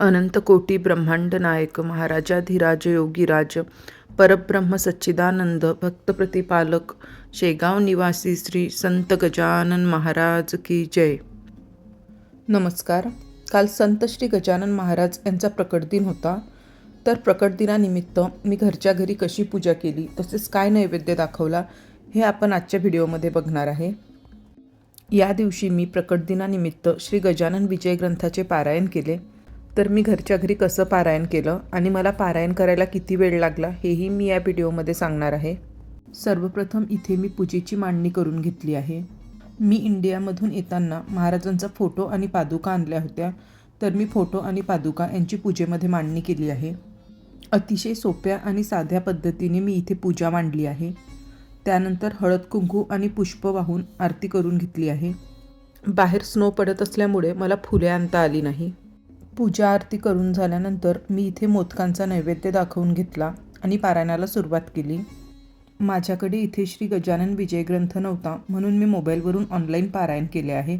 अनंतकोटी ब्रह्मांड नायक महाराजाधिराज योगीराज परब्रह्म सच्चिदानंद भक्त प्रतिपालक शेगाव निवासी श्री संत गजानन महाराज की जय. नमस्कार. काल संत श्री गजानन महाराज यांचा प्रकट दिन होता. तर प्रकट दिनानिमित्त मी घरच्या घरी कशी पूजा केली तसेच काय नैवेद्य दाखवला हे आपण आजच्या व्हिडिओमध्ये बघणार आहे. या दिवशी मी प्रकट दिनानिमित्त श्री गजानन विजय ग्रंथाचे पारायण केले. तर मी घरच्या घरी कसं पारायण केलं आणि मला पारायण करायला किती वेळ लागला हेही मी या व्हिडिओमध्ये सांगणार आहे. सर्वप्रथम इथे मी पूजेची मांडणी करून घेतली आहे. मी इंडियामधून येताना महाराजांचा फोटो आणि पादुका आणल्या होत्या तर मी फोटो आणि पादुका यांची पूजेमध्ये मांडणी केली आहे. अतिशय सोप्या आणि साध्या पद्धतीने मी इथे पूजा मांडली आहे. त्यानंतर हळद कुंकू आणि पुष्प वाहून आरती करून घेतली आहे. बाहेर स्नो पडत असल्यामुळे मला फुले आणता आली नाही. पूजा आरती करून झाल्यानंतर मी इथे मोदकांचा नैवेद्य दाखवून घेतला आणि पारायणाला सुरुवात केली. माझ्याकडे इथे श्री गजानन विजय ग्रंथ नव्हता म्हणून मी मोबाईलवरून ऑनलाईन पारायण केले आहे.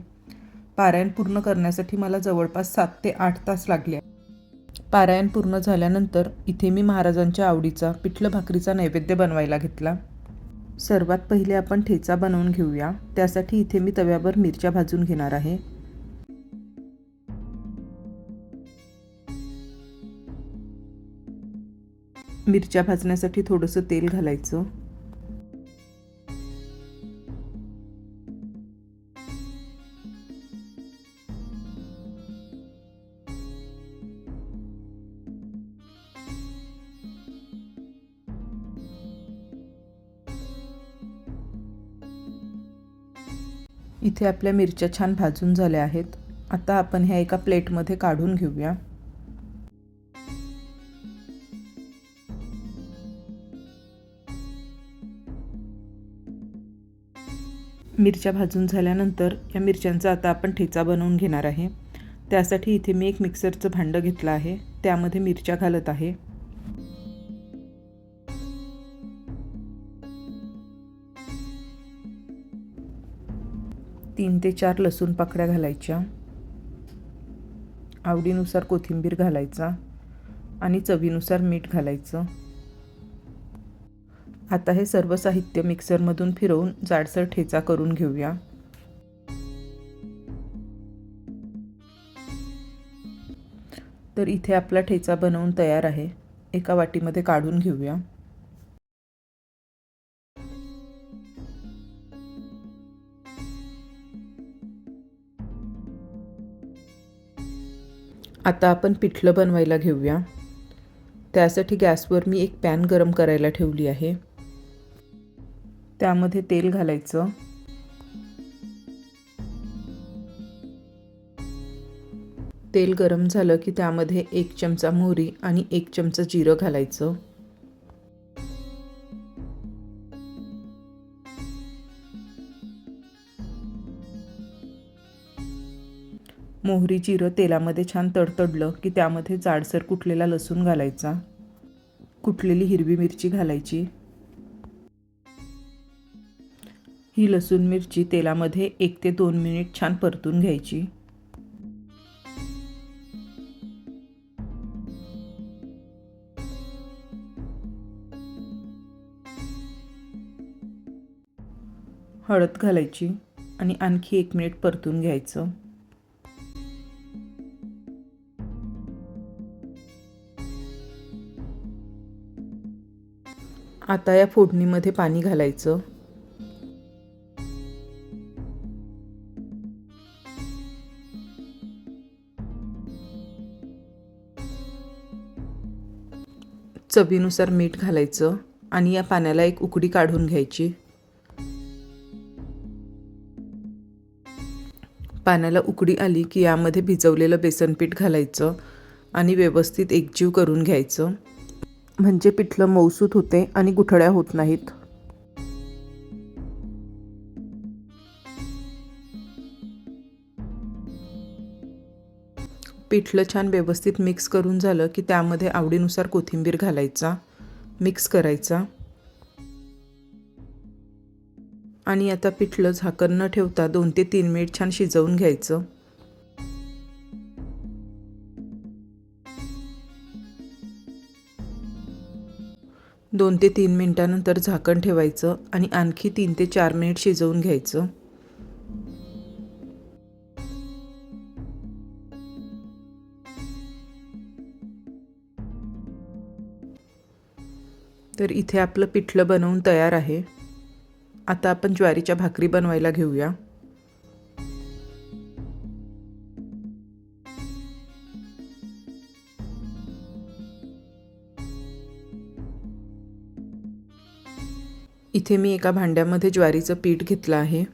पारायण पूर्ण करण्यासाठी मला जवळपास सात ते आठ तास लागले. पारायण पूर्ण झाल्यानंतर इथे मी महाराजांच्या आवडीचा पिठलं भाकरीचा नैवेद्य बनवायला घेतला. सर्वात पहिले आपण ठेचा बनवून घेऊया. त्यासाठी इथे मी तव्यावर मिरच्या भाजून घेणार आहे. मिरच्या भाजण्यासाठी थोडंसं तेल घालायचं. इथे आपल्या मिरच्या छान भाजून झाल्या आहेत. आता आपण ह्या एका प्लेटमध्ये काढून घेऊया. मिरच्या भाजून झाल्यानंतर या मिरच्यांचा आता आपण ठेचा बनवून घेणार आहे. त्यासाठी इथे मी एक मिक्सरचं भांडं घेतलं आहे. त्यामध्ये मिरच्या घालत आहे. तीन ते चार लसूण पाकळ्या घालायच्या. आवडीनुसार कोथिंबीर घालायचा आणि चवीनुसार मीठ घालायचं. आता हे सर्व साहित्य मिक्सरमधून फिरवून जाडसर ठेचा करून घेऊया. तर इथे आपला ठेचा बनवून तयार आहे. एका वाटीमध्ये काढून घेऊया. आता आपण पिठलं बनवायला घेऊया. त्यासाठी गॅसवर मी एक पॅन गरम करायला ठेवली आहे. त्यामध्ये तेल घालायचं. तेल गरम झालं की त्यामध्ये एक चमचा मोहरी आणि एक चमचा जिरं घालायचं. मोहरी जिरं तेलामध्ये छान तडतडलं की त्यामध्ये जाडसर कुटलेला लसूण घालायचा. कुटलेली हिरवी मिरची घालायची. ही लसूण मिरची तेलामध्ये एक ते दोन मिनिट छान परतून घ्यायची. हळद घालायची आणि आणखी एक मिनिट परतून घ्यायचं. आता या फोडणीमध्ये पाणी घालायचं. चवीनुसार मीठ घालायचं आणि या पाण्याला एक उकडी काढून घ्यायची. पाण्याला उकडी आली की यामध्ये भिजवलेलं बेसन पीठ घालायचं आणि व्यवस्थित एकजीव करून घ्यायचं. म्हणजे पिठलं मौसूत होते आणि गुठळ्या होत नाहीत. पिठलं छान व्यवस्थित मिक्स करून झालं की त्यामध्ये आवडीनुसार कोथिंबीर घालायचा मिक्स करायचा. आणि आता पिठलं झाकण न ठेवता दोन ते तीन मिनिट छान शिजवून घ्यायचं. दोन ते तीन मिनटानंतर झाकण ठेवायचं आणि आणखी तीन ते चार मिनिट शिजवून घ्यायचं. तर इथे आपलं पिठलं बनवून तयार आहे. आता आपण ज्वारीच्या भाकरी बनवायला घेऊया. इथे मी एका भांड्यामध्ये ज्वारीचं पीठ घेतलं आहे.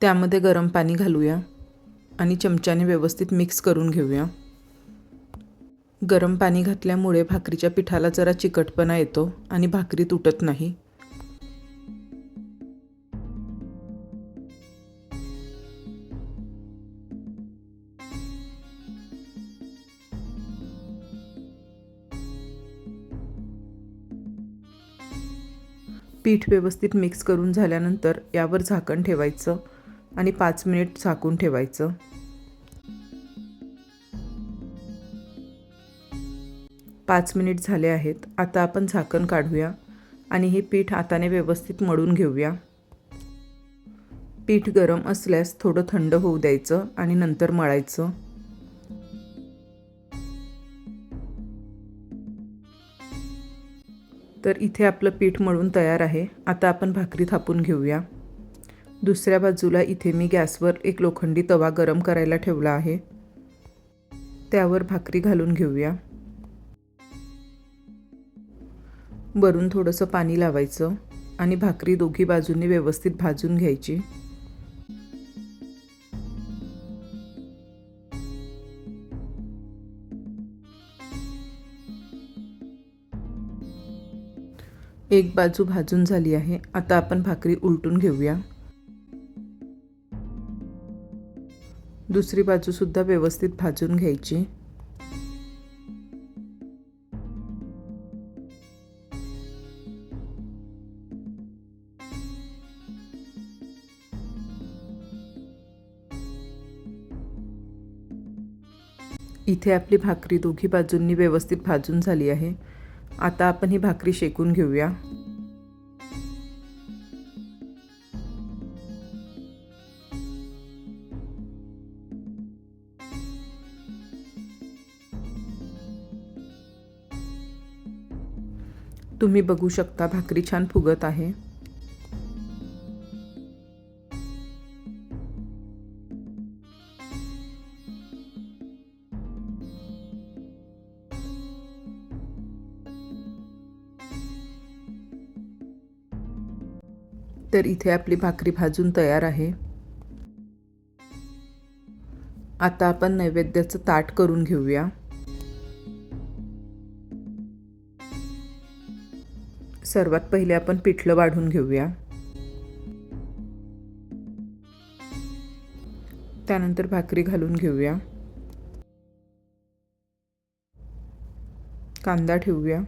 त्यामध्ये गरम पाणी घालूया आणि चमच्याने व्यवस्थित मिक्स करून घेऊया. गरम पाणी घातल्यामुळे भाकरीच्या पिठाला जरा चिकटपणा येतो आणि भाकरी तुटत नाही. पीठ व्यवस्थित मिक्स करून झाल्यानंतर यावर झाकण ठेवायचं आणि पाच मिनिट झाकून ठेवायचं. पाच मिनिट झाले आहेत. आता आपण झाकण काढूया आणि हे पीठ हाताने व्यवस्थित मळून घेऊया. पीठ गरम असल्यास थोडं थंड होऊ द्यायचं आणि नंतर मळायचं. तर इथे आपलं पीठ मळून तयार आहे. आता आपण भाकरी थापून घेऊया. दुसऱ्या बाजूला इथे मी गॅसवर एक लोखंडी तवा गरम करायला ठेवला आहे. त्यावर भाकरी घालून घेऊया. वरून थोडंसं पाणी लावायचं आणि भाकरी दोघी बाजूंनी व्यवस्थित भाजून घ्यायची. एक बाजू भाजून झाली आहे. आता आपण भाकरी उलटून घेऊया. दुसरी बाजूसुद्धा व्यवस्थित भाजून घ्यायची. इथे आपली भाकरी दोघी बाजूंनी व्यवस्थित भाजून झाली आहे. आता आपण ही भाकरी शेकून घेऊया. तुम्ही बघू शकता भाकरी छान फुगत आहे. तर इथे आपली भाकरी भाजून तयार आहे. आता आपण नैवेद्याचं ताट करून घेऊया. सर्वात पहिले आपण पिठलं वाढून घेऊया. त्यानंतर भाकरी घालून घेऊया. कांदा ठेवूया.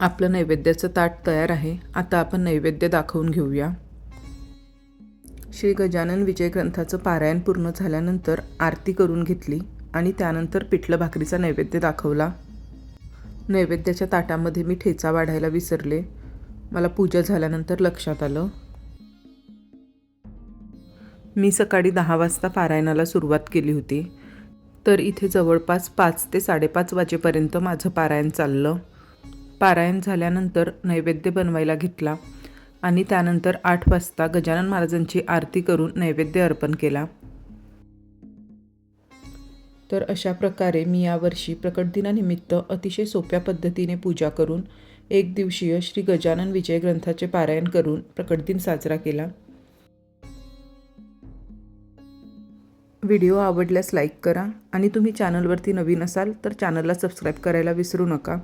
आपलं नैवेद्याचं ताट तयार आहे. आता आपण नैवेद्य दाखवून घेऊया. श्री गजानन विजय ग्रंथाचं पारायण पूर्ण झाल्यानंतर आरती करून घेतली आणि त्यानंतर पिठलं भाकरीचा नैवेद्य दाखवला. नैवेद्याच्या ताटामध्ये मी ठेचा वाढायला विसरले. मला पूजा झाल्यानंतर लक्षात आलं. मी सकाळी दहा वाजता पारायणाला सुरुवात केली होती. तर इथे जवळपास पाच ते साडेपाच वाजेपर्यंत माझं पारायण चाललं. पारायण झाल्यानंतर नैवेद्य बनवायला घेतला आणि त्यानंतर आठ वाजता गजानन महाराजांची आरती करून नैवेद्य अर्पण केला. तर अशा प्रकारे मी यावर्षी प्रकटदिनानिमित्त अतिशय सोप्या पद्धतीने पूजा करून एक दिवसीय श्री गजानन विजय ग्रंथाचे पारायण करून प्रकटदिन साजरा केला. व्हिडिओ आवडल्यास लाईक करा आणि तुम्ही चॅनलवरती नवीन असाल तर चॅनलला सबस्क्राईब करायला विसरू नका.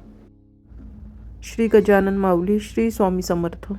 श्री गजानन माऊली श्री स्वामी समर्थ.